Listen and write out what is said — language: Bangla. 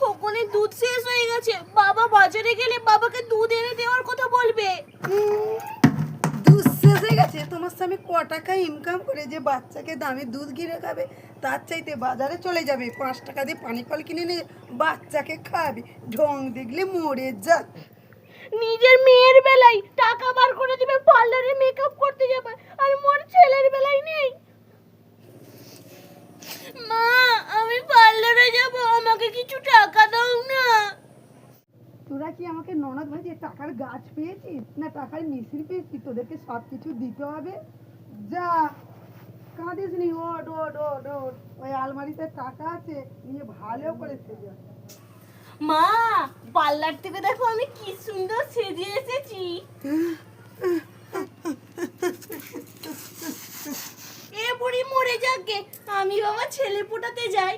খোকনের দুধ শেষ হয়ে গেছে। বাবা বাজারে গেলে বাবাকে দুধ এনে দেওয়ার কথা বলবে। দুধ শেষ হয়ে গেছে। তোমার স্বামী ক টাকা ইনকাম করে যে বাচ্চাকে দামে দুধ কিনে খাবে তার চাইতে বাজারে চলে যাবে। পাঁচ টাকা দিয়ে পানি কল কিনে নিয়ে বাচ্চাকে খাবে। ঢং দেখলে মরে যা নিজের মেয়ের বেলায় টাকা বার করে দিবে পার্লারে মেকআপ করতে যাবে আর মোর ছেলের বেলায় নেই মা আমি পার্লারে যাব আমাকে কিছু টাকা দাও না তোরা কি আমাকে ননদ ভাইজে টাকার গাছ পেয়েছিস? না টাকার মিছিল পেয়েছিস? তোদেরকে সব কিছু দিতে হবে? যা, কাঁদিস নি ওট ওট ওট ওট ওই আলমারিতে টাকা আছে, নিয়ে ভালো করে সেজা মা, পার্লার থেকে দেখো আমি কি সুন্দর সেজে এসেছি। এ বুড়ি মরে যাকে আমি বাবা ছেলে ফোটাতে যাই।